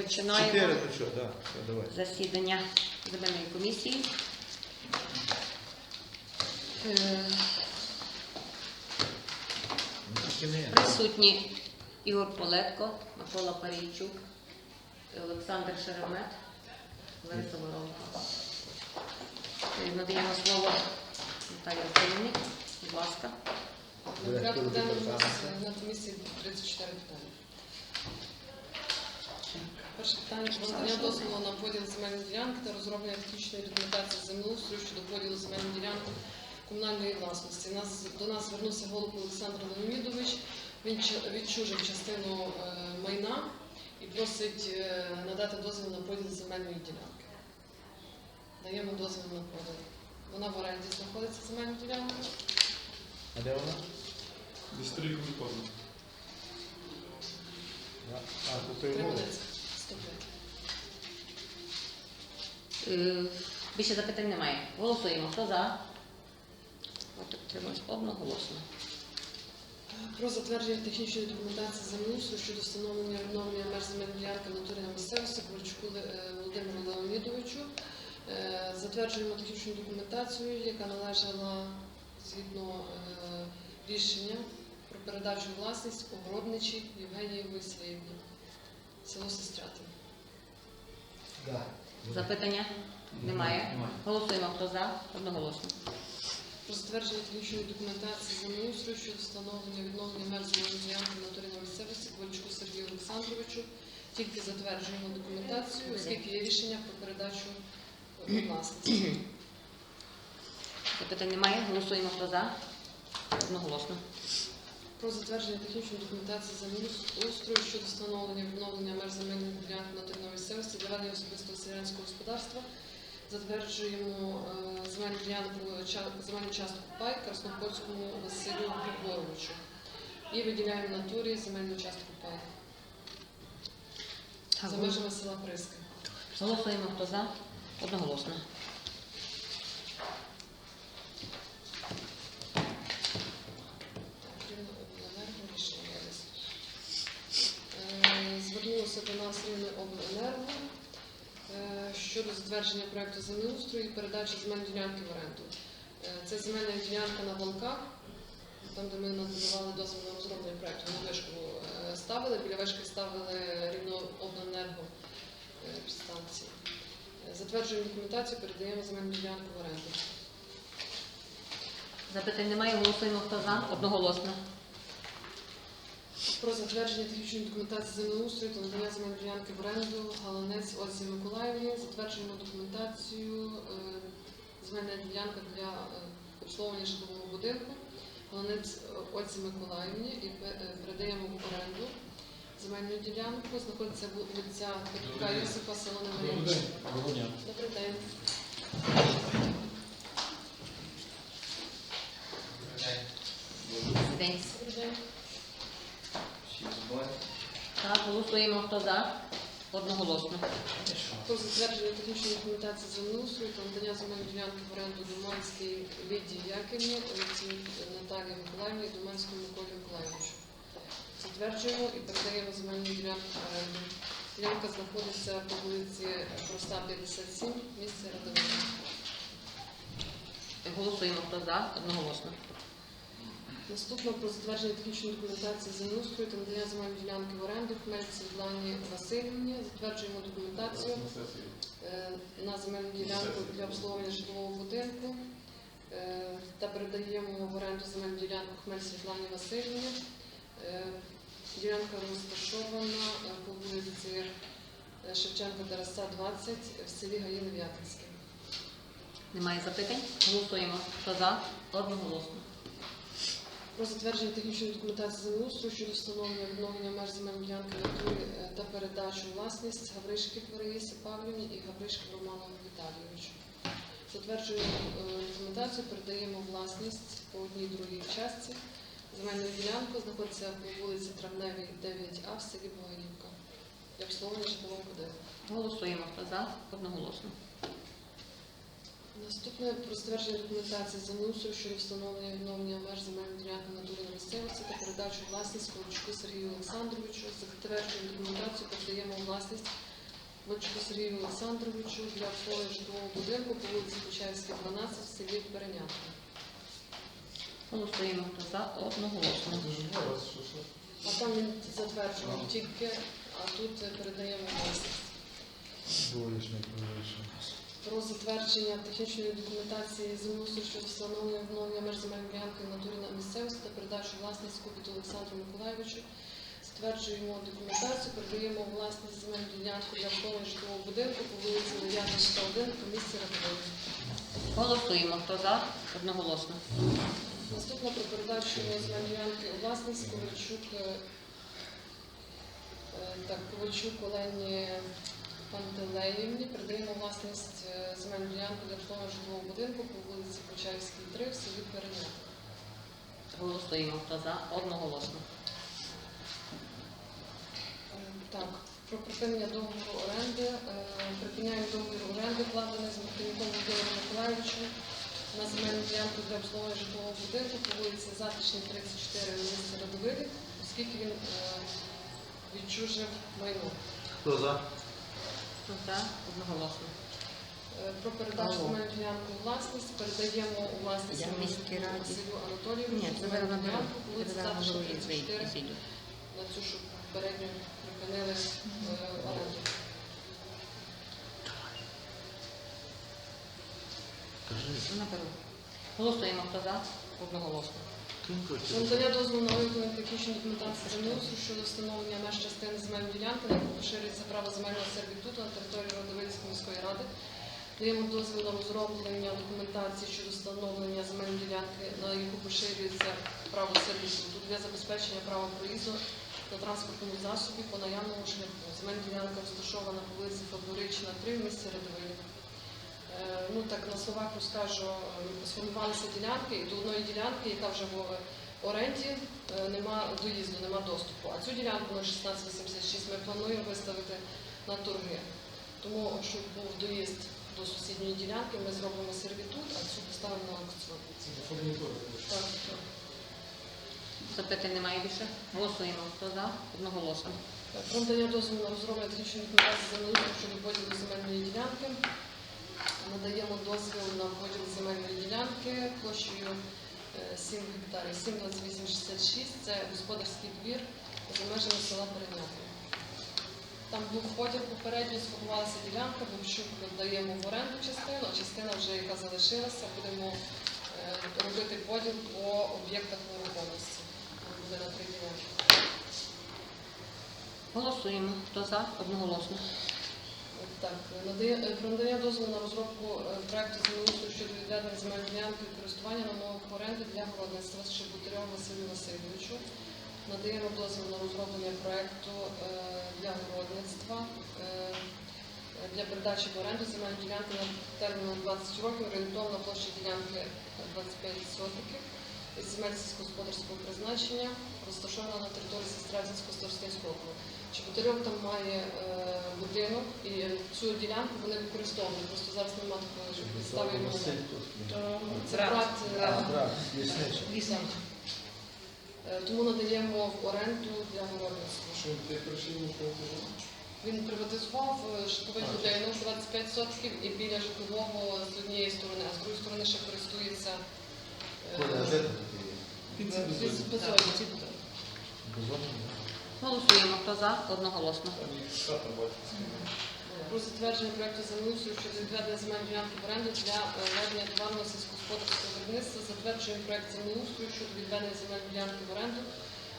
Розпочинаємо Чотири, то що, так, все, давай. засідання земельної комісії. Е, Ну, тільки не. Присутні Ігор Полетко, Микола Парійчук, Олександр Шеремет, Лариса Воронко. Е, Надаємо слово Наталії Васильівні. Будь ласка. Порядку денному на комісії 34 питання. Перше питання про надання дозволу на поділ земельної ділянки та розроблення технічної документації землеустрою щодо поділу земельної ділянки комунальної власності. Нас, до нас звернувся голуб Олександр Леонідович. Він відчужив частину е, майна і просить е, надати дозвіл на поділ земельної ділянки. Даємо дозвіл на поділ. Вона в оренді знаходиться земельна ділянка. А де вона? Істориком не. А, тут Більше запитань немає. Голосуємо. Хто за? От тримаєш одноголосно. Про затвердження технічної документації землеустрою щодо встановлення відновлення меж земельної ділянки в натурі на місцевості Ковальчуку Володимиру Леонідовичу. Е, Затверджуємо технічну документацію, яка належала згідно е, рішення про передачу власність огородничі Євгенії Висвіївні, село Сестрятин. Да. Запитання? Немає. Голосуємо. Хто за? Одноголосно. Про затвердження технічної документації землеустрою щодо встановлення відновлення меж земельної ділянки на місцевості Ковальчуку Сергію Олександровичу. Тільки затверджуємо документацію, оскільки є рішення про передачу у власність. Запитань немає. Голосуємо. Хто за? Одноголосно. Про затвердження технічної документації землеустрою щодо встановлення відновлення земельної ділянки на території місцевості для ведення особистого селянського господарства. Затверджуємо е, земельну ділянку земельну частку пай Краснопольському Василю Григоровичу. І виділяємо натурі земельну частку пай за межами села Приски. Голосуємо. Хто за? Одноголосно. Рівнеобленерго рішення винесли. Е, Звернулося до нас Рівнеобленерго е, щодо затвердження проекту землеустрою і передачі земельної ділянки в оренду. Е, Це земельна ділянка на Волках, там, де ми надавали дозвіл на розроблення проекту, на вишку е, ставили, біля вишки ставили Рівнеобленерго е, підстанції. Затверджуємо документацію, передаємо земельну ділянку в оренду. Запитань немає. Голосуємо. Хто за? Одноголосно. Про затвердження технічної документації землеустрою та надання земельної ділянки в оренду Галанець Ользі Миколаївні. Затверджуємо документацію е, земельна ділянка для е, обслуговування житлового будинку. Галанець Ользі Миколаївні і е, передаємо в оренду земельну ділянку. Знаходиться вулиця Петрука Йосипа, село Добрий день. Доброго дня. Добрий день. День. Добрий день. Так, голосуємо. Хто за? Одноголосно. Про затвердження технічної документації землеустрою та надання земельної ділянки в оренду Думанській Лідії Яківні, Олексій Наталії Миколаївні і Думанському Миколі Миколаївичу. Затверджуємо і передаємо земельну ділянку в оренду. Ділянка знаходиться по вулиці Проста 57, місце Радовина. Голосуємо. Хто за? Одноголосно. Наступно про затвердження технічної документації землеустрою та надання земельної ділянки в оренду Хмельці Світлані Васильівні. Затверджуємо документацію е, на земельну ділянку для обслуговування житлового будинку е, та передаємо в оренду земельну ділянку Хмель Світлані Васильівні. Е, Ділянка розташована по вулиці Шевченка Тараса, 20 в селі Гаїни В'ятинське. Немає запитань? Голосуємо. Хто за? Одноголосно. Про затвердження технічної документації землеустрою щодо встановлення відновлення меж земельної ділянки в натурі е, та передачу власність Гавришки Флорисі Павлівні і Гавришки Роману Віталійовичу. Затверджуємо е, документацію, передаємо власність по одній другій частці. Земельну ділянку знаходиться по вулиці Травневій, 9А в селі Боганівка. Для обслуговування житлового будинку. Голосуємо. Хто за? Одноголосно. Наступне про затвердження документації землеустрою щодо встановлення відновлення меж земельної ділянки в на місцевості та передачу власність Ковальчуку Сергію Олександровичу. Затверджуємо документацію, передаємо власність Вольчуку Сергію Олександровичу для обслуговування житлового будинку по вулиці Почаївській, 12 в селі Перенятка. Голосуємо. Хто за? Одноголосно. Що що? А там він затверджував тільки, а тут передаємо власність. Двоєчник вийшов. Про затвердження технічної документації землеустрою щодо встановлення відновлення меж земельної ділянки в натурі на місцевості та передачу власності Кубіту Олександру Миколайовичу. Затверджуємо документацію, передаємо власність земельну ділянку для обслуговування житлового будинку по вулиці Леянівська, 1 по місці Радової. Голосуємо. Хто за? Одноголосно. Наступна про передачу земельної ділянки у власність Ковальчук, е, е, так, Ковальчук Олені Пантелеївні. Передаємо власність е, земельну ділянку для обслуговування житлового будинку по вулиці Почаївській, 3 в селі Перенят. Голосуємо. Хто за? Одноголосно. Е, Так, про припинення договору оренди. Е, Припиняємо договір оренди, вкладений з Мартинюком Володимиром Миколаївичем на земельну ділянку для обслуговування житлового будинку по вулиці Затишній, 34 в місті Радовилі, оскільки він відчужив майно. Хто за? Хто за? Одноголосно. Е, Про передачу Алло. земельну ділянку у власність передаємо у власність Я в міській раді. Василю Анатолійовичу Ні, це земельну наберу. ділянку і 34 звідти. на цю, що передню припинили е, оренду. Кажи. Наберу. Голосуємо. Хто за? Одноголосно. Надання дозволу на виготовлення технічної документації землеустрою щодо встановлення земельної ділянки, на яку поширюється право земельного сервітуту на території Родовицької міської ради. Даємо дозвіл на розроблення документації щодо встановлення земельної ділянки, на яку поширюється право сервітуту для забезпечення права проїзду на транспортному засобі по наявному шляху. Земельна ділянка розташована по вулиці Фабрична, 3 в місті Радовилі. Е, Ну так на словах розкажу, е, сформувалися ділянки, і до одної ділянки, яка вже в оренді, е, нема доїзду, нема доступу. А цю ділянку на 1686 ми плануємо виставити на торги. Тому, щоб був доїзд до сусідньої ділянки, ми зробимо сервітут, а цю поставимо на аукціон. Так, так. Запитань немає більше? Голосуємо. Хто за? Одноголосно. Про надання дозволу на розроблення технічної документації землеустрою щодо поділу земельної ділянки. Надаємо дозвіл на поділ земельної ділянки площею 7 гектарів, 72866. Це господарський двір за межами села Переняти. Там був поділ попередньо, сформувалася ділянка, Вовчук даємо в оренду частину, а частина вже, яка залишилася, будемо е, робити поділ по об'єктах нерухомості. Буде на три ділянки. Голосуємо. Хто за? Одноголосно. Так, надає е, про надання дозволу на розробку е, проекту землеустрою щодо відведення земельної ділянки користування на умовах оренди для городництва Шебутарьову Василю Васильовичу. Надаємо дозвіл на розроблення проекту е, для городництва е, для передачі в оренду земельної ділянки на терміном 20 років, орієнтовна площа ділянки 25 сотиків. Земель сільськогосподарського призначення розташована на території Сестрацького старостинського округу. Чеботарьов там має е, будинок і цю ділянку вони використовують. Просто зараз немає такої що підстави йому. Це Брат. е, лісничий. Е, Тому надаємо в оренду для городництва. Що ти прийшов? Він приватизував е, житловий будинок 25 сотків і біля житлового з однієї сторони, а з другої сторони ще користується е, безодні. Голосуємо. Хто за? Одноголосно. Про затвердження проекту землеустрою щодо відведення земельної ділянки в оренду для е, ведення товарного сільськогосподарського виробництва. Затверджуємо проект землеустрою щодо відведення земельної ділянки в оренду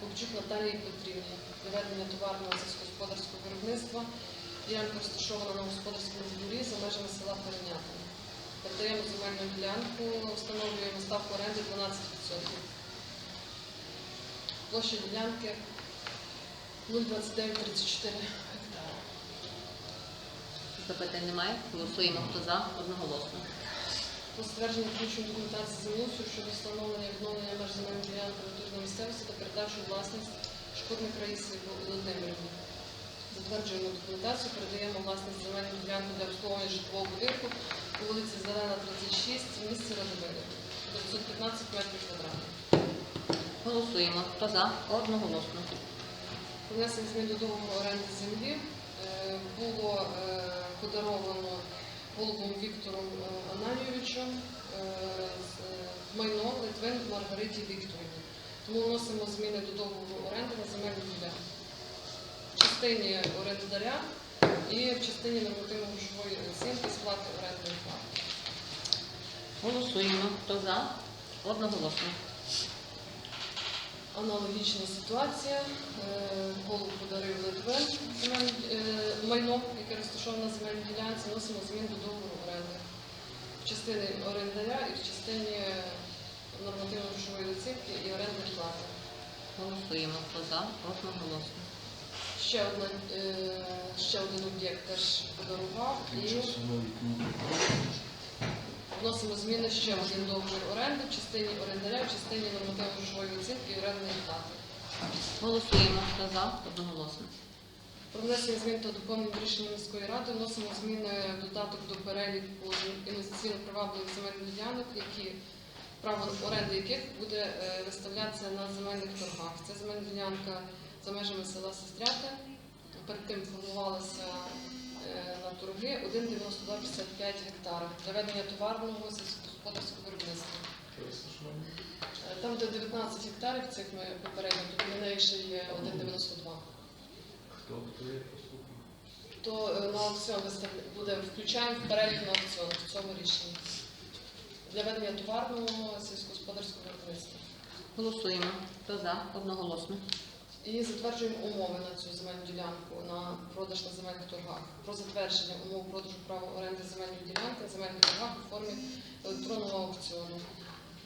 Бобчук Наталії Петрівні для ведення товарного сільськогосподарського виробництва. Ділянка розташована на господарському дворі за межами села Перенятина. Передаємо земельну ділянку, встановлюємо ставку оренди 12%. Площа ділянки 02934 гектара. Запитань немає. Голосуємо. Хто за? Одноголосно. Про ствердження включення документації землеустрою щодо встановлення відновлення меж земельної ділянки натурної місцевості та передачу власність шкодних Раїси Володимирівні. Затверджуємо документацію, передаємо власність земельну ділянку для обслуговування житлового будинку по вулиці Зелена, 36, в місті Радовилі, 915 метрів квадратних. Голосуємо. Хто за? Одноголосно. Внесення змін до договору оренди землі. Е, Було е, подаровано голубом Віктором е, е, майно Литвин Маргариті Вікторівні. Тому вносимо зміни до договору оренди на земельну ділянку. В частині орендаря і в частині нормативно-грошової оцінки сплати орендної плати. Голосуємо. Хто за? Одноголосно. Аналогічна ситуація. Е, Голуб подарив Литвин е, майно, яке розташоване на земельній ділянці, носимо змін до договору оренди. В частині орендаря і в частині нормативно-грошової оцінки і орендної плати. Голосуємо. Хто за? Одноголосно. Ще, одна, е, ще один об'єкт теж подарував і. Вносимо зміни ще в один договір оренди в частині орендаря, в частині нормативно-грошової оцінки і орендної плати. Голосуємо. Хто за? Одноголосно. Про внесення змін та доповнень рішення міської ради вносимо зміни в додаток до переліку інвестиційно привабливих земельних ділянок, які право оренди яких буде е, виставлятися на земельних торгах. Це земельна ділянка за межами села Сестрята. Перед тим формувалася на торги 1,9255 гектарів для ведення товарного сільськогосподарського виробництва. Е, Там, де 19 гектарів, цих ми попередньо, то неї ще є 1,92. Хто хто є послухав? то е, на аукціон буде включаємо в перелік на аукціон в цьому рішенні для ведення товарного сільськогосподарського виробництва. Голосуємо. Хто за? Одноголосно. І затверджуємо умови на цю земельну ділянку на продаж на земельних торгах. Про затвердження умов продажу права оренди земельної ділянки на земельних торгах у формі електронного аукціону.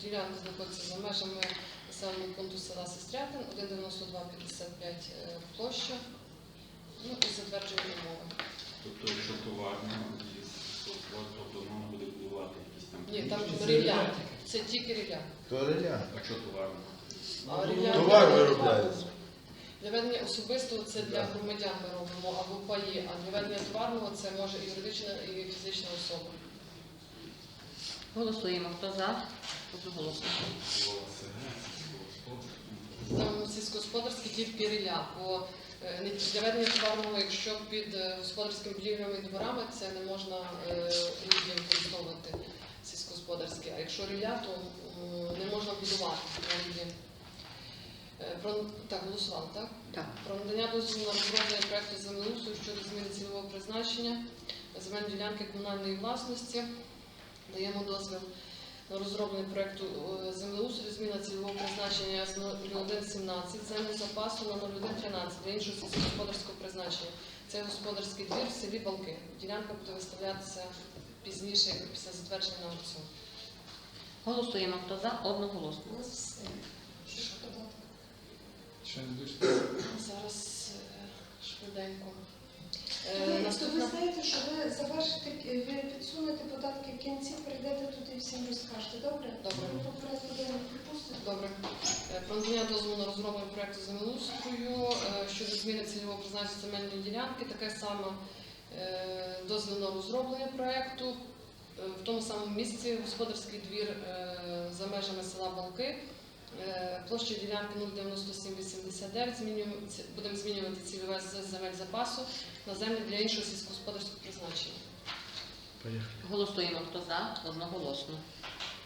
Ділянка знаходиться за межами населеного пункту села Сестрятин, 19255 е, площа. Ну і затверджуємо умови. Тобто, якщо товарно і тобто воно буде будувати якісь там. Ні, там рілля. рілля. Це тільки рілля. То реля. А що товарно? А рілля Товар виробляється. Для ведення особистого це для громадян ми робимо або паї, а для ведення товарного це може і юридична, і фізична особа. Голосуємо. Хто за? Одноголосно. Там сільськогосподарські тільки рілля, бо е, для ведення товарного, якщо під е, господарськими будівлями і дворами, це не можна е, людям використовувати сільськогосподарське. А якщо рілля, то м, не можна будувати на ріллі. Е, Про так голосували, так? Так. Про надання дозволу на розроблення проекту землеустрою щодо зміни цільового призначення земельної ділянки комунальної власності. Даємо дозвіл на розроблення проекту е, землеустрою, зміна цільового призначення з 0117 землі запасу на 0113 для іншого сільськогосподарського призначення. Це господарський двір в селі Балки. Ділянка буде виставлятися пізніше після затвердження на аукціон. Голосуємо. Хто за? Одноголосно. Ще не дійшли. Зараз е, швиденько. Е, Ви, ви знаєте, що ви завершите, ви підсунете податки в кінці, прийдете туди і всім розкажете, добре? Добре. Ну, то порядку денний. Добре. Е, Про надання дозволу на розроблення проекту землеустрою е, щодо зміни цільового призначення земельної ділянки. Таке саме е, дозвіл на розроблення проекту. Е, В тому самому місці господарський двір е, за межами села Балки. Е, Площа ділянки 09789. Змінюємо, будемо змінювати цільове з земель запасу на землі для іншого сільськогосподарського призначення. Поїхали. Голосуємо. Хто за? Одноголосно.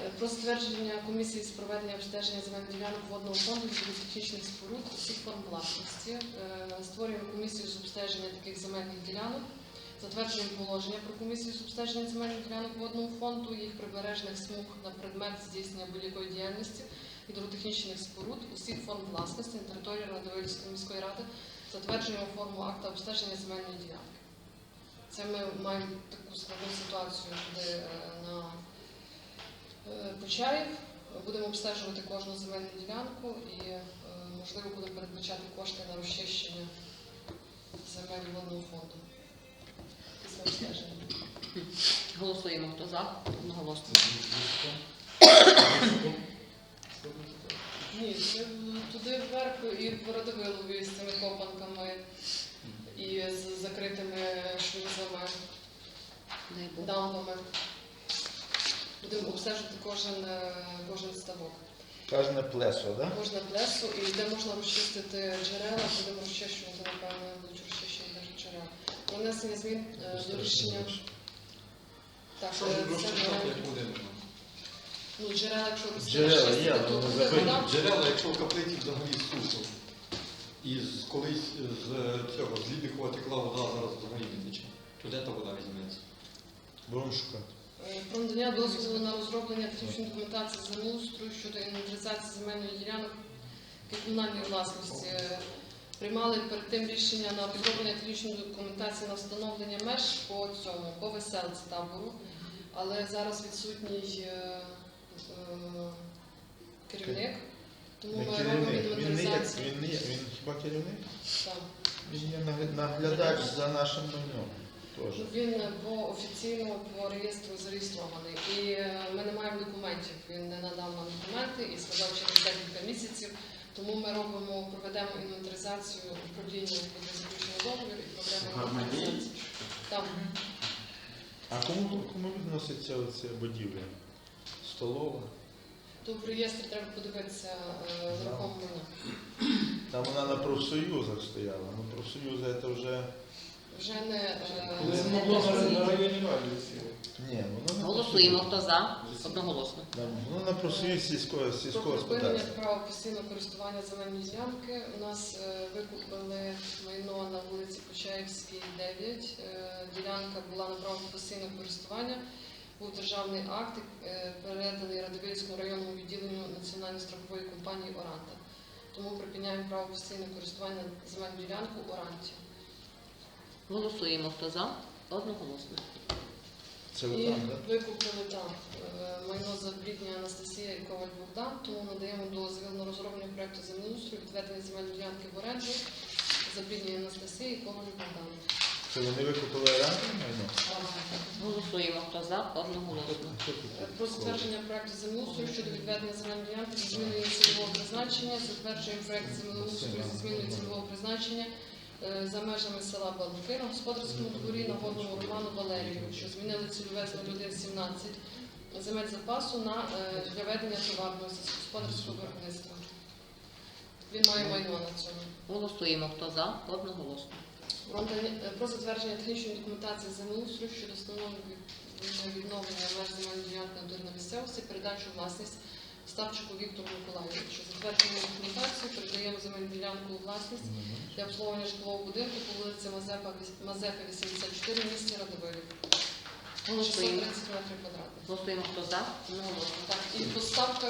Е, Про затвердження комісії з проведення обстеження земельних ділянок водного фонду з технічних споруд усіх форм власності. Е, Створюємо комісію з обстеження таких земельних ділянок. Затверджуємо положення про комісію з обстеження земельних ділянок водного фонду, їх прибережних смуг на предмет здійснення будь-якої діяльності гідротехнічних споруд усіх форм власності на території Радовильської міської ради. Затверджуємо форму акта обстеження земельної ділянки. Це ми маємо таку складну ситуацію, де е, на Е, Почаїв. Будемо обстежувати кожну земельну ділянку і, е, можливо, будемо передбачати кошти на розчищення земель водного фонду. Після обстеження. Голосуємо. Хто за? Одноголосно. Ні, це туди вверх і в Радовилові з цими копанками і з закритими шлюзами, Дай Бог. дамбами. Будемо обстежувати кожен, е, кожен ставок. Кожне плесо, да? Можна плесу, і де можна розчистити джерела, будемо розчищувати, напевно, будуть розчищені навіть джерела. Про внесення змін е, до рішення. Так, Що е, ж це розчитати, е, як буде? Ну, джерела, якщо Джерела є, але буде забить. Джерела, якщо в каплиці взагалі сухо. І з, колись з цього, з Лібіхова текла вода, зараз взагалі не тече. То де та вода візьметься? Будемо шукати. Е, Про надання дозволу на розроблення технічної документації землеустрою щодо інвентаризації земельної ділянок комунальної власності. Е, Приймали перед тим рішення на розроблення технічної документації на встановлення меж по цьому, по веселці табору, але зараз відсутній е, е, керівник, тому Не ми робимо керівник. Він не є, інвентаризацію. він не є, він хіба керівник? Так. Він є нагля- наглядач за нашим майном. Теж. Він по офіційному по реєстру зареєстрований. І е, ми не маємо документів. Він не надав нам документи і сказав через декілька місяців. Тому ми робимо, проведемо інвентаризацію управління буде заключено договір і проведемо інвентаризацію. Там А кому, кому відноситься оця будівля? Столова? то в реєстрі треба подивитися е, нерухоме. Там вона на профсоюзах стояла. Ну профсоюзи це вже. Вже не е, не було на, районі раді. Ні, воно не Голосуємо. Хто за? Одноголосно. Воно на профсоюз сільського, Про сільського припинення господарства. права постійного користування земельної ділянки. У нас е, викупили майно на вулиці Почаївській, 9. Е, Ділянка була на право постійного користування. Був державний акт, е, переданий Радивильському районному відділенню Національної страхової компанії Оранта. Тому припиняємо право постійного користування земельну ділянку Оранті. Голосуємо. Хто за? Одноголосно. Це І отам, так? викупили там е, майно за Брідня Анастасія і Коваль Богдан, тому надаємо дозвіл на розроблення проекту землеустрою, відведення земельної ділянки в оренду за Брідня Анастасія і Коваль Богдан. Це вони викупили ранку майно? Голосуємо. Хто за? Одноголосно. Що Про затвердження проекту землеустрою щодо відведення земельної ділянки зі зміною цільового призначення, затверджуємо проект землеустрою зі зміною цільового призначення е, за межами села Балуки на господарському дворі на водному Роману Валерійовичу. Змінили цільове з 0117 земель запасу на е, для ведення товарного сільськогосподарського виробництва. Він має майно на цьому. Голосуємо. Хто за? Одноголосно. Про затвердження технічної документації землеустрою щодо встановлення відновлення меж земельної ділянки натурної місцевості, передачу власність Ставчику Віктору Миколаївичу. Затверджуємо документацію, передаємо земельну ділянку у власність для обслуговування житлового будинку по вулиці Мазепа, Мазепи 84 в місті Радовилі. Голосуємо. 630 метрів квадратних. Голосуємо. Хто за? Одноголосно. Так, і поставка